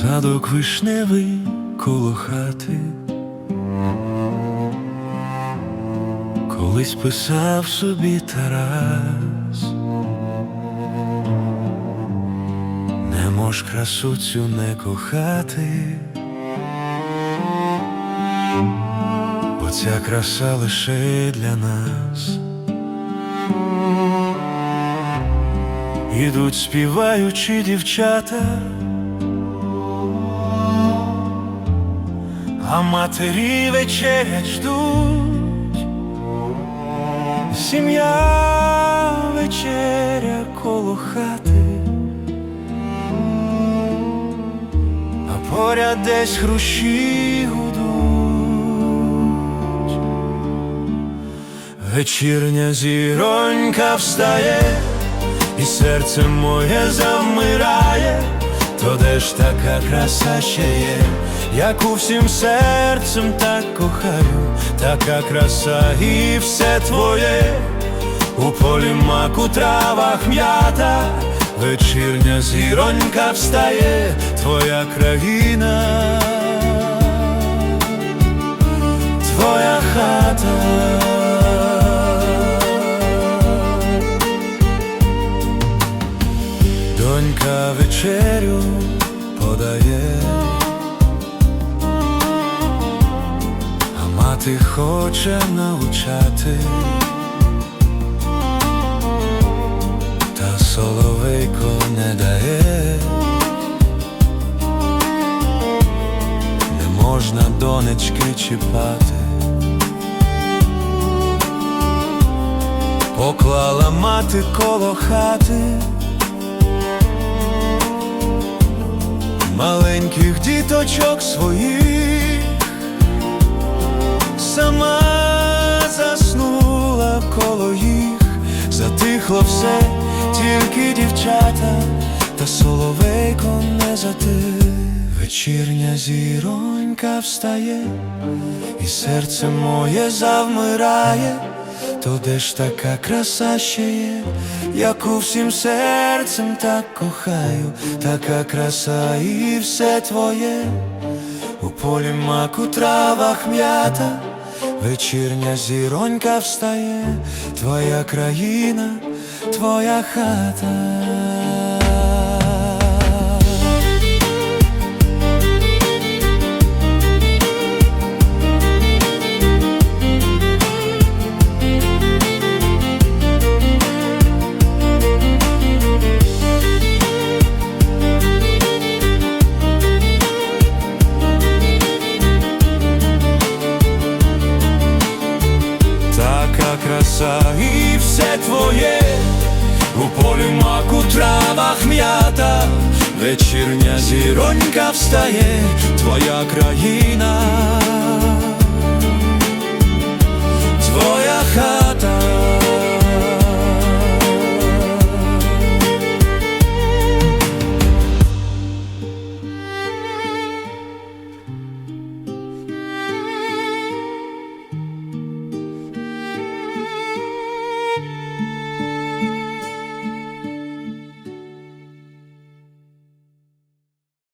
Садок вишневий коло хати, колись писав собі Тарас, не мож красу цю не кохати, бо ця краса лише для нас. Ідуть співаючи дівчата, а матері вечерять ждуть, сім'я вечеря коло хати, а поряд десь хрущі гудуть, вечірня зіронька встає і серце моє завмирає, то ж така краса ще є, яку всім серцем так кохаю, така краса і все твоє, у полі маку травах м'ята, вечірня зіронька встає, твоя країна, твоя хата. Подає, а мати хоче навчати, та соловейко не дає, не можна донечки чіпати. Поклала мати коло хати. Маленьких діточок своїх, сама заснула коло їх, затихло все, тільки дівчата, та соловейко не затих. Вечірня зіронька встає, і серце моє завмирає. То де ж така краса ще є, яку всім серцем так кохаю, така краса і все твоє, у полі маку травах м'ята, вечірня зіронька встає, твоя країна, твоя хата. Краса і все твоє, у полі маку травах м'ята, вечірня зіронька встає, твоя країна,